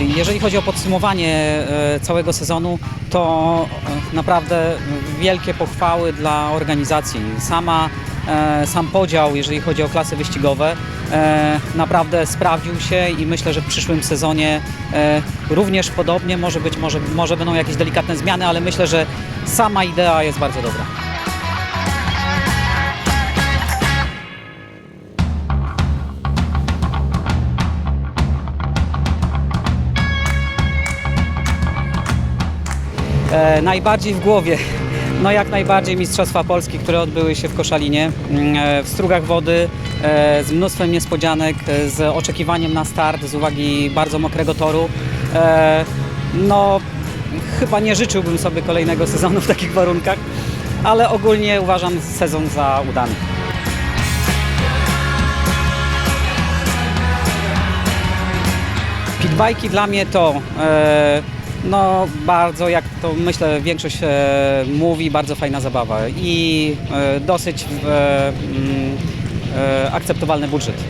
jeżeli chodzi o podsumowanie e, całego sezonu, to e, naprawdę wielkie pochwały dla organizacji. Sama, e, sam podział, jeżeli chodzi o klasy wyścigowe, naprawdę sprawdził się i myślę, że w przyszłym sezonie również podobnie, może być, może, może będą jakieś delikatne zmiany, ale myślę, że sama idea jest bardzo dobra. E, najbardziej w głowie. No jak najbardziej Mistrzostwa Polski, które odbyły się w Koszalinie, mm, e, w strugach wody, e, z mnóstwem niespodzianek, e, z oczekiwaniem na start z uwagi bardzo mokrego toru. No chyba nie życzyłbym sobie kolejnego sezonu w takich warunkach, ale ogólnie uważam sezon za udany. Pitbajki dla mnie to e, no bardzo, jak to myślę większość e, mówi, bardzo fajna zabawa i e, dosyć e, mm, e, akceptowalny budżet.